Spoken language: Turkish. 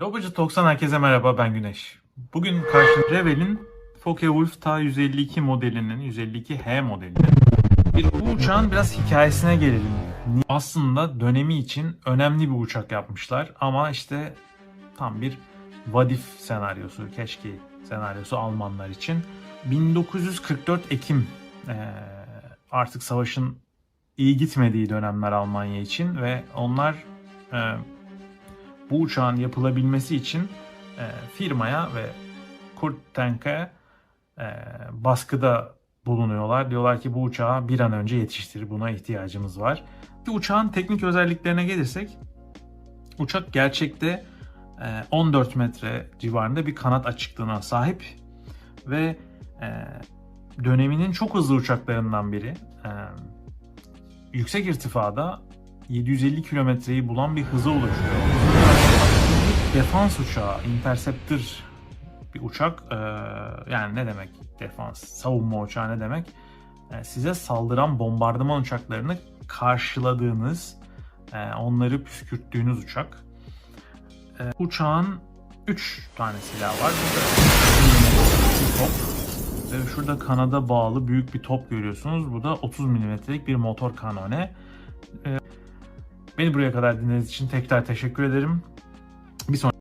Robacı 90 herkese merhaba ben Güneş. Bugün karşınızda Revell'in Focke-Wulf Ta 152 modelinin, 152H modelinin bir bu uçağın biraz hikayesine gelelim. Aslında dönemi için önemli bir uçak yapmışlar ama işte tam bir vadif senaryosu, keşke senaryosu Almanlar için. 1944 Ekim artık savaşın iyi gitmediği dönemler Almanya için ve onlar bu uçağın yapılabilmesi için e, firmaya ve Kurt Tank'e e, baskıda bulunuyorlar. Diyorlar ki bu uçağı bir an önce yetiştir. Buna ihtiyacımız var. Bir uçağın teknik özelliklerine gelirsek uçak gerçekte e, 14 metre civarında bir kanat açıklığına sahip ve e, döneminin çok hızlı uçaklarından biri. E, yüksek irtifada 750 kilometreyi bulan bir hıza ulaşıyor. Defans uçağı, interceptor bir uçak. Ee, yani ne demek defans, savunma uçağı ne demek? Ee, size saldıran bombardıman uçaklarını karşıladığınız, e, onları püskürttüğünüz uçak. Ee, uçağın 3 tane silahı var. Burada top ve şurada kanada bağlı büyük bir top görüyorsunuz. Bu da 30 milimetrelik bir motor kanone. Beni buraya kadar dinlediğiniz için tekrar teşekkür ederim. Bir sonraki